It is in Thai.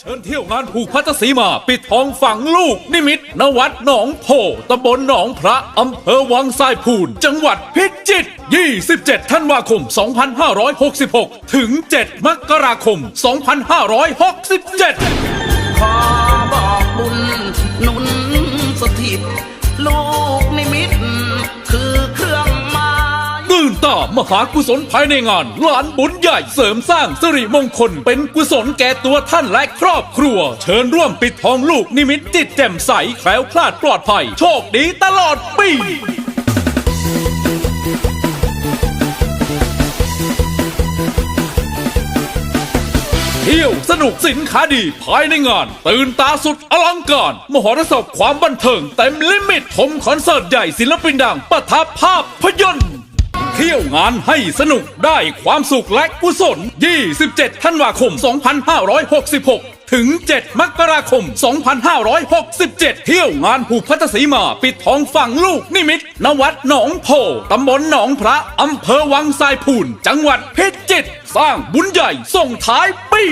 เชิญเที่ยวงานผูกพัทสีมาปิดทองฝังลูก นิมิตนวัดหนองโพตำบลหนองพระอำเภอวังทรายพูน จังหวัดพิจิตร 27 ธันวาคม 2566 ถึง 7 มกราคม 2567 ขอบอกบุญหนุนสถิต ลูกนิมิต ตามหากุศลภายในงานหลานบุญใหญ่เสริมสร้างสิริมงคล เป็นกุศลแก่ตัวท่านและครอบครัว เชิญร่วมปิดทองลูกนิมิตจิตแจ่มใสแคล้วคลาดปลอดภัย โชคดีตลอดปีเที่ยวสนุกสินค้าดีภายในงาน ตื่นตาสุดอลังการ มหรสพความบันเทิงเต็มลิมิตชมคอนเสิร์ตใหญ่ศิลปินดังประทับภาพยนตร์ เที่ยวงานให้สนุกได้ความสุขและกุศล 27 ธันวาคม 2566 ถึง 7 มกราคม 2567 เที่ยวงานผูกพัทสีมาปิดทองฝั่งลูกนิมิต นวัดหนองโพ ตำบลหนองพระ อำเภอวังทรายพูน จังหวัดเพิจิต สร้างบุญใหญ่ส่งท้ายปี